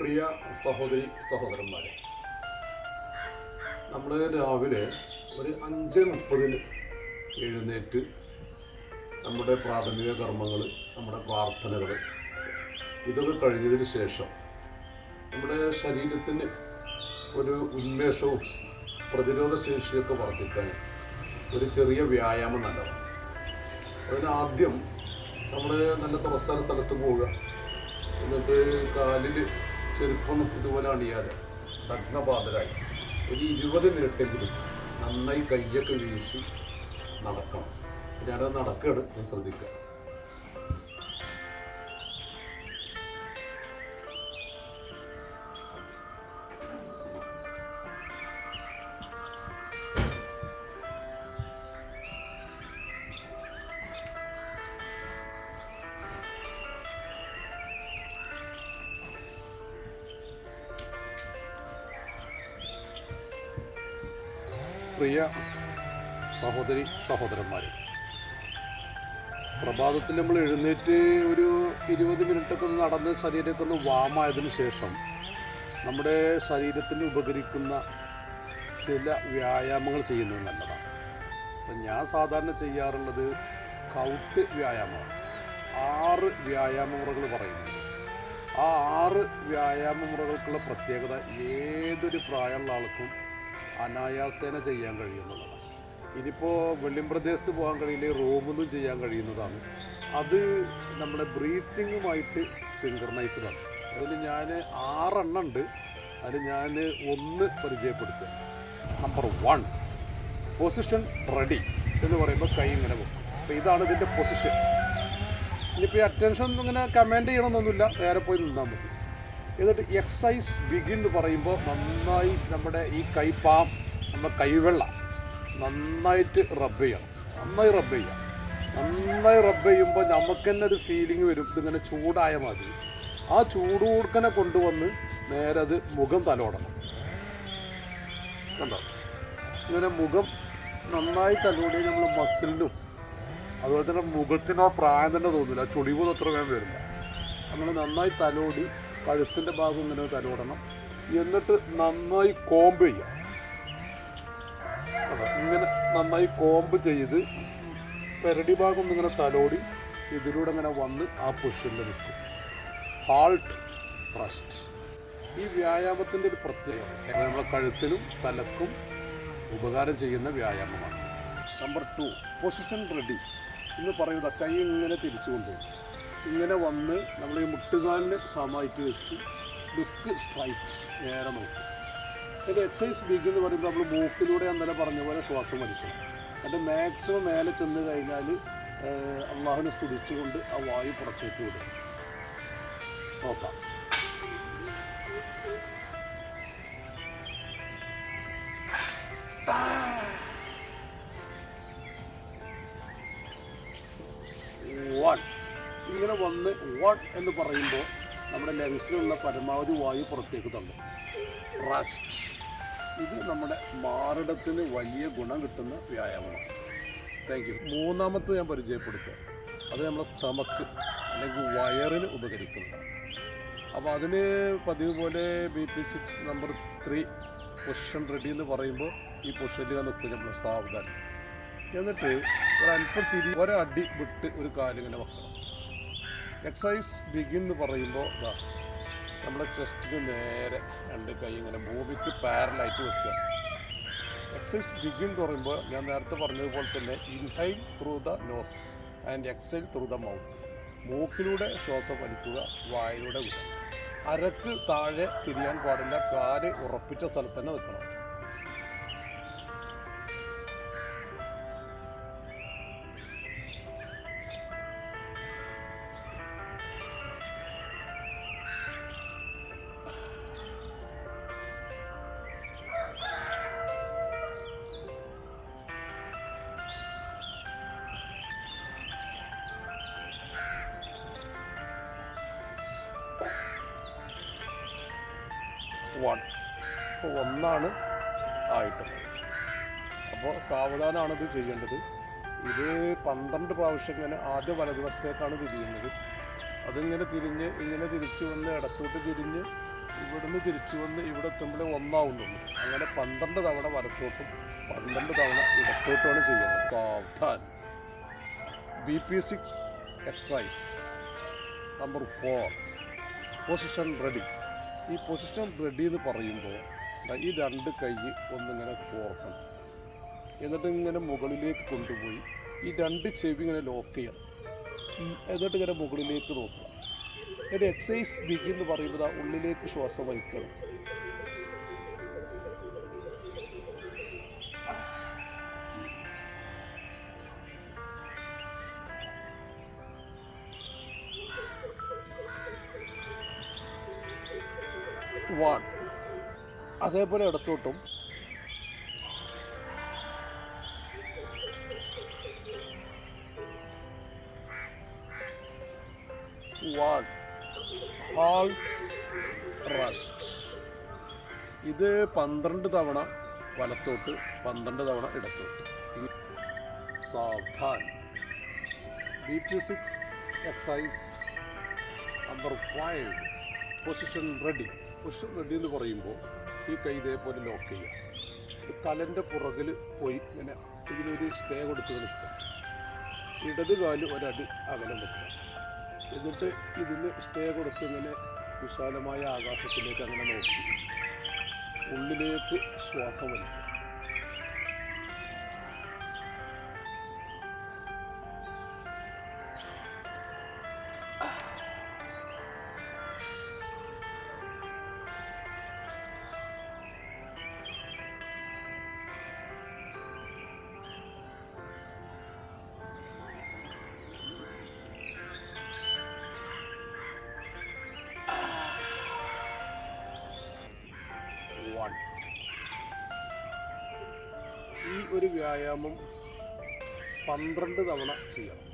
പ്രിയ സഹോദരി സഹോദരന്മാരെ നമ്മൾ രാവിലെ ഒരു അഞ്ച് മുപ്പതിന് എഴുന്നേറ്റ് നമ്മുടെ പ്രാഥമിക കർമ്മങ്ങൾ നമ്മുടെ പ്രാർത്ഥനകൾ ഇതൊക്കെ കഴിഞ്ഞതിന് ശേഷം നമ്മുടെ ശരീരത്തിന് ഒരു ഉന്മേഷവും പ്രതിരോധ ശേഷിയൊക്കെ വർദ്ധിക്കാൻ ഒരു ചെറിയ വ്യായാമം നല്ലതാണ്. അതിനാദ്യം നമ്മൾ നല്ല തുറസാന സ്ഥലത്ത് പോവുക. എന്നിട്ട് കാലിൽ ചെരുപ്പൊന്നും ഇതുപോലെ അണിയാതെ നഗ്നപാതരായി ഒരു ഇരുപത് മിനിറ്റെങ്കിലും നന്നായി കയ്യൊക്കെ വീശി നടക്കണം. ഞാനത് നടക്കുകയാണ് ഞാൻ ശ്രദ്ധിക്കുക പ്രിയ സഹോദരി സഹോദരന്മാരെ പ്രഭാതത്തിൽ നമ്മൾ എഴുന്നേറ്റ് ഒരു ഇരുപത് മിനിറ്റൊക്കെ നടന്ന് ശരീരമൊക്കെ ഒന്ന് വാമായതിന് ശേഷം നമ്മുടെ ശരീരത്തിന് ഉപകരിക്കുന്ന ചില വ്യായാമങ്ങൾ ചെയ്യുന്നത് നല്ലതാണ്. അപ്പം ഞാൻ സാധാരണ ചെയ്യാറുള്ളത് സ്കൗട്ട് വ്യായാമമാണ്. ആറ് വ്യായാമ മുറകൾ പറയുന്നുണ്ട് ആ ആറ് വ്യായാമ മുറകൾക്കുള്ള പ്രത്യേകത ഏതൊരു പ്രായമുള്ള ആൾക്കും അനായാസേന ചെയ്യാൻ കഴിയുന്നതാണ് ഇനിയിപ്പോൾ വെള്ളിം പ്രദേശത്ത് പോകാൻ കഴിയില്ല റൂമൊന്നും ചെയ്യാൻ കഴിയുന്നതാണ്. അത് നമ്മുടെ ബ്രീത്തിങ്ങുമായിട്ട് സിങ്ക്രണൈസ്ഡ് ആണ് അതിൽ ഞാൻ ആറെണ്ണം ഉണ്ട്. അതിൽ ഞാൻ ഒന്ന് പരിചയപ്പെടുത്തുക. നമ്പർ വൺ പൊസിഷൻ റെഡി എന്ന് പറയുമ്പോൾ കൈ ഇങ്ങനെ വെക്കും. അപ്പോൾ ഇതാണ് ഇതിന്റെ പൊസിഷൻ ഇനിയിപ്പോൾ ഈ അറ്റൻഷൻ ഇങ്ങനെ കമാൻഡ് ചെയ്യണമെന്നൊന്നുമില്ല. നേരെ പോയി നിന്നാൽ മതി. എന്നിട്ട് എക്സസൈസ് ബിഗിൻ എന്ന് പറയുമ്പോൾ നന്നായി നമ്മുടെ ഈ കൈപ്പാം നമ്മുടെ കൈവെള്ള നന്നായിട്ട് റബ്ബ് ചെയ്യണം. നന്നായി റബ്ബ് ചെയ്യാം. നന്നായി റബ്ബ് ചെയ്യുമ്പോൾ നമുക്ക് തന്നെ ഒരു ഫീലിംഗ് വരും. ഇതിങ്ങനെ ചൂടായ മാതിരി. ആ ചൂട് കൊടുക്കനെ കൊണ്ടുവന്ന് നേരെ അത് മുഖം തലോടണം. കണ്ടോ? ഇങ്ങനെ മുഖം നന്നായി തലോടി നമ്മൾ മസിലിനും അതുപോലെ തന്നെ മുഖത്തിനോ പ്രായം തന്നെ തോന്നില്ല ചുളിവൊന്നും അത്ര വേഗം വരില്ല. നമ്മൾ നന്നായി തലോടി കഴുത്തിന്റെ ഭാഗം ഇങ്ങനെ തലോടണം. എന്നിട്ട് നന്നായി കോമ്പ് ചെയ്യാം. ഇങ്ങനെ നന്നായി കോമ്പ് ചെയ്ത് പെരടി ഭാഗം ഇങ്ങനെ തലോടി ഇതിലൂടെ ഇങ്ങനെ വന്ന് ആ പൊസിഷനിൽ നിൽക്കും. ഹാൾട്ട് റെസ്റ്റ് ഈ വ്യായാമത്തിന്റെ ഒരു പ്രത്യേകത നമ്മളെ കഴുത്തിനും തലക്കും ഉപകാരം ചെയ്യുന്ന വ്യായാമമാണ്. നമ്പർ ടു പൊസിഷൻ റെഡി എന്ന് പറയുന്നത് കൈ ഇങ്ങനെ തിരിച്ചു ഇങ്ങനെ വന്ന് നമ്മൾ ഈ മുട്ടുകാലിന് സമമായിട്ട് വെച്ച് ലുക്ക് സ്ട്രൈറ്റ് നേരെ നോക്കും അതിന്റെ എക്സസൈസ് ബിഗ് എന്ന് പറയുമ്പോൾ നമ്മൾ മൂക്കിലൂടെ അന്നേരം പറഞ്ഞ പോലെ ശ്വാസം വലിക്കണം. എന്നിട്ട് മാക്സിമം മേലെ ചെന്ന് കഴിഞ്ഞാൽ അള്ളാഹുവിനെ സ്തുതിച്ചുകൊണ്ട് ആ വായു പുറത്തേക്ക് വിടും. നോക്കാം. ഇങ്ങനെ വന്ന് വൺ എന്ന് പറയുമ്പോൾ നമ്മുടെ ലങ്സിലുള്ള പരമാവധി വായു പുറത്തേക്ക് തള്ളും. റസ്റ്റ് ഇത് നമ്മുടെ മാറിടത്തിന് വലിയ ഗുണം കിട്ടുന്ന വ്യായാമമാണ്. താങ്ക് യു മൂന്നാമത്തെ ഞാൻ പരിചയപ്പെടുത്തുക. അത് നമ്മുടെ സ്റ്റമക്ക് അല്ലെങ്കിൽ വയറിന് ഉപകരിക്കുന്നതാണ് അപ്പോൾ അതിന് പതിവ് പോലെ B P six number three position ready എന്ന് പറയുമ്പോൾ ഈ പൊസിഷനിൽ നിൽക്കും. നമ്മൾ സാവധാനം. എന്നിട്ട് ഒരല്പം തിരി ഒരടി വിട്ട് ഒരു കാലിങ്ങനെ വെക്കണം. എക്സസൈസ് ബിഗിൻ എന്ന് പറയുമ്പോൾ ഇതാ നമ്മുടെ ചെസ്റ്റിന് നേരെ രണ്ട് കൈ ഇങ്ങനെ ഭൂമിക്ക് പാരലായിട്ട് വെക്കുക. എക്സസൈസ് ബിഗിൻ എന്ന് പറയുമ്പോൾ ഞാൻ നേരത്തെ പറഞ്ഞതുപോലെ തന്നെ inhale through the nose and exhale through the mouth മൂക്കിലൂടെ ശ്വാസം വലിക്കുക വായിലൂടെ വിടുക. അരക്ക് താഴെ തിരിയാൻ പാടില്ല കാൽ ഉറപ്പിച്ച സ്ഥലത്ത് തന്നെ നിൽക്കണം വൺ. അപ്പോൾ ഒന്നാണ് ആയിട്ടുള്ളത് അപ്പോൾ സാവധാനമാണ് ഇത് ചെയ്യേണ്ടത്. ഇത് പന്ത്രണ്ട് പ്രാവശ്യം ഇങ്ങനെ ആദ്യ വലതുവശത്തേക്കാണ് തിരിയുന്നത് അതിങ്ങനെ തിരിഞ്ഞ് ഇങ്ങനെ തിരിച്ചു വന്ന് ഇടത്തോട്ട് തിരിഞ്ഞ് ഇവിടുന്ന് തിരിച്ചു വന്ന് ഇവിടെ എത്തുമ്പോൾ ഒന്നാവുന്നുള്ളൂ. അങ്ങനെ പന്ത്രണ്ട് തവണ വലത്തോട്ടും പന്ത്രണ്ട് തവണ ഇടത്തോട്ടുമാണ് ചെയ്യുന്നത്. Savdhan. B P six exercise number four. Position ready. ഈ പൊസിഷൻ റെഡി എന്ന് പറയുമ്പോൾ ഈ രണ്ട് കൈ ഒന്നിങ്ങനെ കോർക്കണം. എന്നിട്ട് ഇങ്ങനെ മുകളിലേക്ക് കൊണ്ടുപോയി ഈ രണ്ട് ചെവി ഇങ്ങനെ ലോക്ക് ചെയ്യണം ഉം, എന്നിട്ട് ഇങ്ങനെ മുകളിലേക്ക് നോക്കുക. എന്റെ എക്സസൈസ് ബിഗ് എന്ന് പറയുമ്പോൾ ഉള്ളിലേക്ക് ശ്വാസം വലിക്കണം. വൺ. അതേപോലെ ഇടത്തോട്ടും. ഇത് പന്ത്രണ്ട് തവണ വലത്തോട്ട് പന്ത്രണ്ട് തവണ ഇടത്തോട്ട്. Savdhan B P six exercise number five position ready position ready എന്ന് പറയുമ്പോൾ ഈ കൈ ഇതേപോലെ ലോക്ക് ചെയ്യുക തലന്റെ പുറകിൽ പോയി ഇങ്ങനെ ഇതിനൊരു സ്റ്റേ കൊടുത്ത് നിൽക്കുക ഇടത് കാൽ ഒരടി അകലം വെക്കുക എന്നിട്ട് ഇതിന് സ്റ്റേ കൊടുത്ത് ഇങ്ങനെ വിശാലമായ ആകാശത്തിലേക്ക് അങ്ങനെ നോക്കി. ഉള്ളിലേക്ക് ശ്വാസം വലിക്കുക ഒരു വ്യായാമം പന്ത്രണ്ട് തവണ ചെയ്യണം.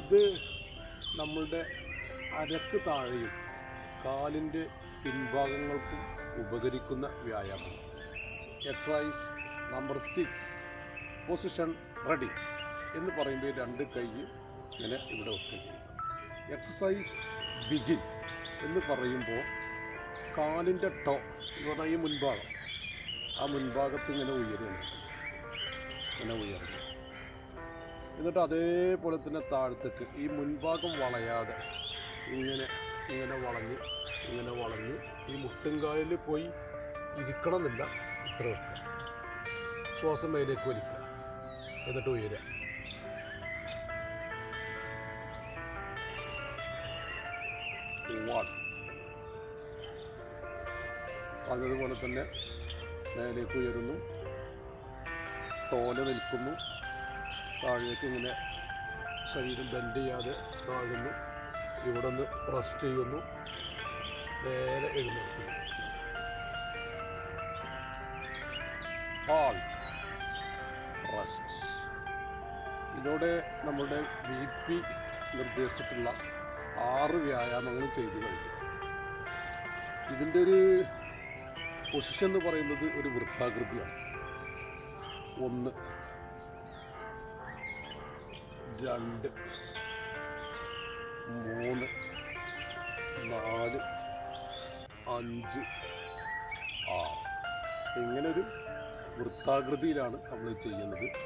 ഇത് നമ്മളുടെ അരക്ക് താഴെയും കാലിന്റെ പിൻഭാഗങ്ങൾക്കും ഉപകരിക്കുന്ന വ്യായാമം. Exercise number six position ready എന്ന് പറയുമ്പോൾ രണ്ട് കൈ ഇങ്ങനെ ഇവിടെ ഒക്കെ എക്സസൈസ് ബിഗിൻ എന്ന് പറയുമ്പോൾ കാലിന്റെ ടോ എന്ന് പറഞ്ഞാൽ ഈ മുൻഭാഗം ആ മുൻഭാഗത്ത് ഇങ്ങനെ ഉയരുകയാണ്. ഇങ്ങനെ ഉയർന്നു എന്നിട്ട് അതേപോലെ തന്നെ താഴത്തേക്ക് ഈ മുൻഭാഗം വളയാതെ ഇങ്ങനെ ഇങ്ങനെ വളഞ്ഞ് ഇങ്ങനെ വളഞ്ഞ് ഈ മുട്ടുംകാലിൽ പോയി ഇരിക്കണമെന്നില്ല. ഇത്ര വെക്കുക. ശ്വാസം മേലേക്ക് വലിക്കുക. എന്നിട്ട് ഉയരുക. പറഞ്ഞതുപോലെ തന്നെ മേലേക്ക് ഉയരുന്നു. തോല നിൽക്കുന്നു. താഴേക്ക് ഇങ്ങനെ ശരീരം ബെൻഡ് ചെയ്യാതെ താഴുന്നു. ഇവിടെ നിന്ന് റെസ്റ്റ് ചെയ്യുന്നു. നേരെ എഴുന്നേൽക്കുന്നു. ഹാൾ റെസ്റ്റ് ഇതോടെ നമ്മുടെ ബി പി നിർദ്ദേശിച്ചിട്ടുള്ള ആറ് വ്യായാമങ്ങൾ ചെയ്തു കഴിഞ്ഞു. ഇതിന്റെ ഒരു പൊസിഷൻ എന്ന് പറയുന്നത് ഒരു വൃത്താകൃതിയാണ്. ഒന്ന് രണ്ട് മൂന്ന് നാല് അഞ്ച് ആറ്. ഇങ്ങനെ ഒരു വൃത്താകൃതിയിലാണ് നമ്മൾ ചെയ്യുന്നത്.